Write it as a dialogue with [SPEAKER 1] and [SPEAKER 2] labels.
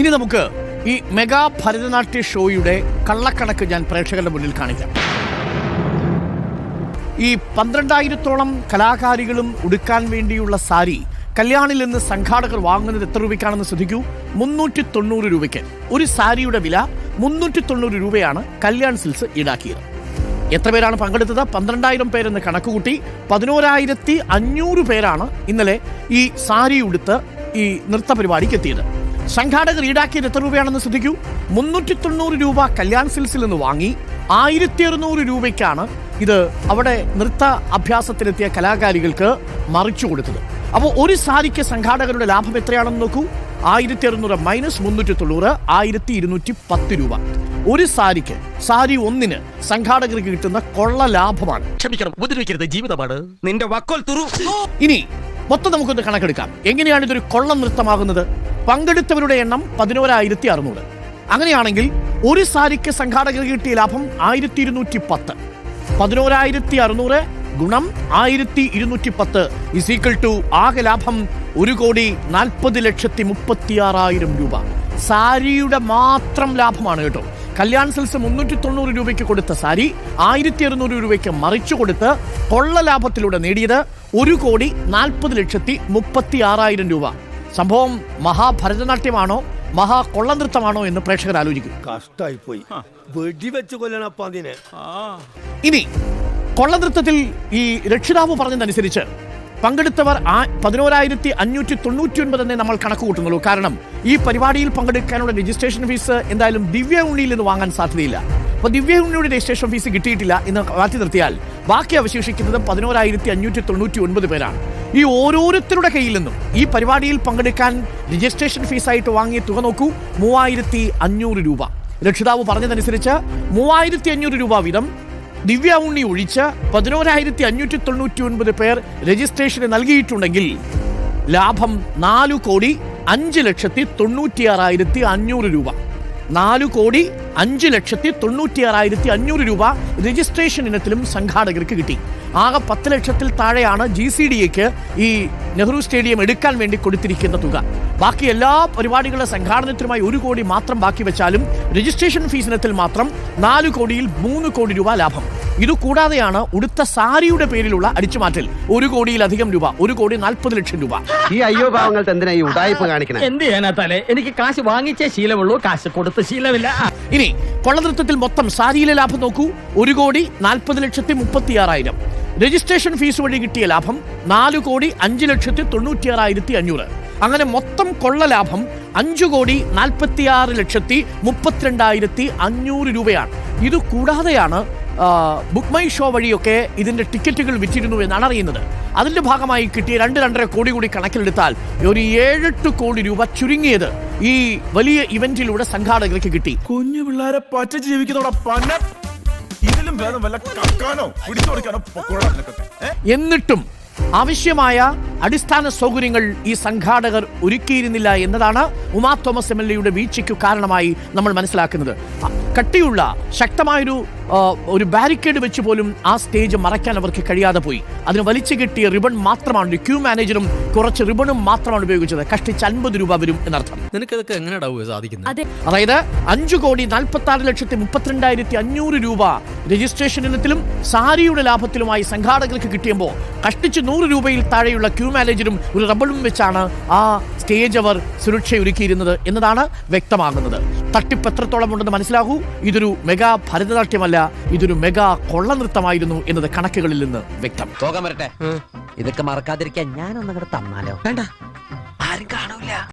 [SPEAKER 1] ഇനി നമുക്ക് ഈ മെഗാ ഭരതനാട്യ ഷോയുടെ കള്ളക്കണക്ക് ഞാൻ പ്രേക്ഷകരുടെ മുന്നിൽ കാണിക്കാം. ഈ പന്ത്രണ്ടായിരത്തോളം കലാകാരികളും ഉടുക്കാൻ വേണ്ടിയുള്ള സാരി കല്യാണിൽ നിന്ന് സംഘാടകർ വാങ്ങുന്നത് എത്ര രൂപയ്ക്കാണെന്ന് ശ്രദ്ധിക്കൂ? മുന്നൂറ്റി തൊണ്ണൂറ് രൂപയ്ക്ക്. ഒരു സാരിയുടെ വില മുന്നൂറ്റി തൊണ്ണൂറ് രൂപയാണ് കല്യാൺ സിൽസ് ഈടാക്കിയത്. എത്ര പേരാണ് പങ്കെടുത്തത്? പന്ത്രണ്ടായിരം പേരെന്ന് കണക്കുകൂട്ടി പതിനോരായിരത്തി അഞ്ഞൂറ് പേരാണ് ഇന്നലെ ഈ സാരി ഉടുത്ത് ഈ നൃത്ത പരിപാടിക്ക് എത്തിയത്. സംഘാടകർ ഈടാക്കിയത് എത്ര രൂപയാണെന്ന് ശ്രദ്ധിക്കൂ. മുന്നൂറ്റി തൊണ്ണൂറ് രൂപ കല്യാൺ സിൽസിൽ നിന്ന് വാങ്ങി ആയിരത്തി അറുന്നൂറ് രൂപയ്ക്കാണ് ഇത് അവിടെ നൃത്ത അഭ്യാസത്തിലെത്തിയ കലാകാരികൾക്ക് മറിച്ചു കൊടുത്തത്. അപ്പോൾ ഒരു സാരിക്ക് സംഘാടകരുടെ ലാഭം എത്രയാണെന്ന് നോക്കൂ. ആയിരത്തി അറുന്നൂറ് മൈനസ് മുന്നൂറ്റി തൊണ്ണൂറ് ആയിരത്തി ഇരുന്നൂറ്റി പത്ത് രൂപ. ഒരു സാരിക്ക് സാരി ഒന്നിന് സംഘാടകർക്ക് കിട്ടുന്ന കൊള്ള ലാഭമാണ്.
[SPEAKER 2] ക്ഷമിക്കണം ഉപദ്രവിക്കരുത് ജീവിതമാണ്. നിന്റെ വക്കോൽ തുറു.
[SPEAKER 1] ഇനി മൊത്തം നമുക്കൊന്ന് കണക്കെടുക്കാം. എങ്ങനെയാണ് ഇതൊരു കൊള്ളം നൃത്തമാകുന്നത്? പങ്കെടുത്തവരുടെ എണ്ണം പതിനോരായിരത്തി അറുന്നൂറ് അങ്ങനെയാണെങ്കിൽ ഒരു സാരിക്ക് സംഘാടകർ കിട്ടിയ ലാഭം ആയിരത്തി ഇരുന്നൂറ്റി പത്ത് പതിനോരായിരത്തി അറുന്നൂറ് ഗുണം ആയിരത്തി ഇരുന്നൂറ്റി പത്ത് ഇസ് ഈക്വൽ ടു ആകെ ലാഭം ഒരു കോടി നാൽപ്പത് ലക്ഷത്തി മുപ്പത്തിയാറായിരം രൂപ. സാരിയുടെ മാത്രം ലാഭമാണ് കേട്ടോ. കല്യാൺ സെൽസ് മുന്നൂറ്റി തൊണ്ണൂറ് രൂപയ്ക്ക് കൊടുത്ത സാരി ആയിരത്തി അറുന്നൂറ് രൂപയ്ക്ക് മറിച്ചു കൊടുത്ത് കൊള്ള ലാഭത്തിലൂടെ നേടിയത് ഒരു കോടി നാൽപ്പത് ലക്ഷത്തി മുപ്പത്തി ആറായിരം രൂപ. സംഭവം മഹാഭരതനാട്യമാണോ മഹാ കൊള്ളനൃത്തമാണോ എന്ന് പ്രേക്ഷകർ ആലോചിക്കും.
[SPEAKER 3] കഷ്ടായി പോയി വെടിവെച്ച് കൊല്ലണപ്പ അതിനെ.
[SPEAKER 1] ഇനി കൊള്ളനൃത്തത്തിൽ ഈ രക്ഷിതാവ് പറഞ്ഞതനുസരിച്ച് പങ്കെടുത്തവർ ആ പതിനോരായിരത്തി അഞ്ഞൂറ്റി തൊണ്ണൂറ്റി ഒൻപത് എന്നേ നമ്മൾ കണക്ക് കൂട്ടുന്നുള്ളൂ കാരണം ഈ പരിപാടിയിൽ പങ്കെടുക്കാനുള്ള രജിസ്ട്രേഷൻ ഫീസ് എന്തായാലും ദിവ്യ ഉണ്ണിയിൽ നിന്ന് വാങ്ങാൻ സാധ്യതയില്ല. അപ്പോൾ ദിവ്യ ഉണ്ണിയുടെ രജിസ്ട്രേഷൻ ഫീസ് കിട്ടിയിട്ടില്ല എന്ന് മാറ്റി നിർത്തിയാൽ ബാക്കി അവശേഷിക്കുന്നത് പതിനോരായിരത്തി അഞ്ഞൂറ്റി തൊണ്ണൂറ്റി ഒൻപത് പേരാണ്. ഈ ഓരോരുത്തരുടെ കയ്യിൽ നിന്നും ഈ പരിപാടിയിൽ പങ്കെടുക്കാൻ രജിസ്ട്രേഷൻ ഫീസായിട്ട് വാങ്ങിയ തുക നോക്കൂ മൂവായിരത്തി അഞ്ഞൂറ് രൂപ. രക്ഷിതാവ് പറഞ്ഞതനുസരിച്ച് മൂവായിരത്തി അഞ്ഞൂറ് രൂപ വീതം ദിവ്യ ഉണ്ണി ഒഴിച്ച് പതിനോരായിരത്തി അഞ്ഞൂറ്റി തൊണ്ണൂറ്റി ഒൻപത് പേർ രജിസ്ട്രേഷന് നൽകിയിട്ടുണ്ടെങ്കിൽ ലാഭം നാലു കോടി അഞ്ച് ലക്ഷത്തി തൊണ്ണൂറ്റിയാറായിരത്തി അഞ്ഞൂറ് രൂപ. നാലു കോടി അഞ്ച് ലക്ഷത്തി തൊണ്ണൂറ്റി ആറായിരത്തി അഞ്ഞൂറ് രൂപ രജിസ്ട്രേഷൻ ഇനത്തിലും സംഘാടകർക്ക് കിട്ടി. ആകെ പത്ത് ലക്ഷത്തിൽ താഴെയാണ് ജി സി ഡി എക്ക് ഈ നെഹ്റു സ്റ്റേഡിയം എടുക്കാൻ വേണ്ടി കൊടുത്തിരിക്കുന്ന തുക. ബാക്കി എല്ലാ പരിപാടികളുടെ സംഘാടനത്തിനുമായി ഒരു കോടി മാത്രം ബാക്കി വെച്ചാലും രജിസ്ട്രേഷൻ ഫീസ് ഇനത്തിൽ മാത്രം നാല് കോടിയിൽ മൂന്ന് കോടി രൂപ ലാഭം. ഇത് കൂടാതെയാണ് ഉടുത്ത സാരിയുടെ പേരിലുള്ള അടിച്ചുമാറ്റൽ ഒരു കോടിയിലധികം രൂപ ഒരു കോടി നാൽപ്പത് ലക്ഷം രൂപ.
[SPEAKER 4] ഈ അയ്യോ പാവങ്ങൾക്ക് എന്തിനാ ഈ ഉടായ്പ കാണിക്കണം?
[SPEAKER 2] എന്ത് ചെയ്യാനാ തലേ എനിക്ക് കാശ് വാങ്ങിച്ചേ ശീലമുള്ളൂ കാശ് കൊടുത്ത് ശീലമില്ല.
[SPEAKER 1] ഇനി കൊള്ളനൃത്തത്തിൽ മൊത്തം സാരിയിലെ ലാഭം നോക്കൂ ഒരു കോടി നാൽപ്പത് ലക്ഷത്തി മുപ്പത്തിയാറായിരം. രജിസ്ട്രേഷൻ ഫീസ് വഴി കിട്ടിയ ലാഭം നാല് കോടി അഞ്ച് ലക്ഷത്തി തൊണ്ണൂറ്റിയാറായിരത്തി അഞ്ഞൂറ്. അങ്ങനെ മൊത്തം കൊള്ളലാഭം അഞ്ചു കോടി നാൽപ്പത്തിയാറ് ലക്ഷത്തി മുപ്പത്തിരണ്ടായിരത്തി അഞ്ഞൂറ് രൂപയാണ്. ഇത് കൂടാതെയാണ് ബുക്ക് മൈ ഷോ വഴിയൊക്കെ ഇതിന്റെ ടിക്കറ്റുകൾ വിറ്റിരുന്നു എന്നാണ് അറിയുന്നത്. അതിന്റെ ഭാഗമായി കിട്ടിയ രണ്ട് രണ്ടര കോടി കൂടി കണക്കിലെടുത്താൽ ഒരു ഏഴെട്ട് കോടി രൂപ ചുരുങ്ങിയത് ഈ വലിയ ഇവന്റിലൂടെ സംഘാടകർക്ക് കിട്ടി.
[SPEAKER 5] കുഞ്ഞു പിള്ളേരെ പച്ച ജീവിക്കുന്നവിടെ പണം ഇതിലും ഭേദം വല്ല കക്കാനോ പിടിച്ചു കൊടുക്കാനോ
[SPEAKER 1] എന്നിട്ടും ആവശ്യമായ അടിസ്ഥാന സൗകര്യങ്ങൾ ഈ സംഘാടകർ ഒരുക്കിയിരുന്നില്ല എന്നതാണ് ഉമാ തോമസ് എം എൽ എയുടെ വീഴ്ചയ്ക്കു കാരണമായി നമ്മൾ മനസ്സിലാക്കുന്നത്. കട്ടിയുള്ള ശക്തമായൊരു ഒരു ബാരിക്കേഡ് വെച്ച് പോലും ആ സ്റ്റേജ് മറയ്ക്കാൻ അവർക്ക് കഴിയാതെ പോയി. അതിന് വലിച്ചു കിട്ടിയ റിബൺ മാത്രമാണ് ക്യൂ മാനേജറും കുറച്ച് റിബണും മാത്രമാണ് ഉപയോഗിച്ചത്. കഷ്ടിച്ച് അൻപത് രൂപ വരും എന്നർത്ഥം.
[SPEAKER 6] നിനക്കതൊക്കെ എങ്ങനെ സാധിക്കുന്നത്
[SPEAKER 1] അതായത് അഞ്ചു കോടി നാൽപ്പത്തി ആറ് ലക്ഷത്തി മുപ്പത്തിരണ്ടായിരത്തി അഞ്ഞൂറ് രൂപ രജിസ്ട്രേഷൻ ഇനത്തിലും സാരിയുടെ ലാഭത്തിലുമായി സംഘാടകർക്ക് കിട്ടിയപ്പോൾ കഷ്ടിച്ച് നൂറ് രൂപയിൽ താഴെയുള്ള ക്യൂ മാനേജറും ഒരു റബ്ബളും വെച്ചാണ് ആ സ്റ്റേജ് അവർ സുരക്ഷയൊരുക്കിയിരുന്നത് എന്നതാണ് വ്യക്തമാകുന്നത്. തട്ടിപ്പ് എത്രത്തോളം ഉണ്ടെന്ന് മനസ്സിലാകൂ? ഇതൊരു മെഗാ ഭരതനാട്യമല്ല ഇതൊരു മെഗാ കൊള്ളനൃത്തമായിരുന്നു എന്നത് കണക്കുകളിൽ നിന്ന് വ്യക്തം.
[SPEAKER 4] പോകാൻ വരട്ടെ. ഇതൊക്കെ മറക്കാതിരിക്കാൻ ഞാനൊന്നും തന്നാലോ. വേണ്ട. ആരും കാണൂല.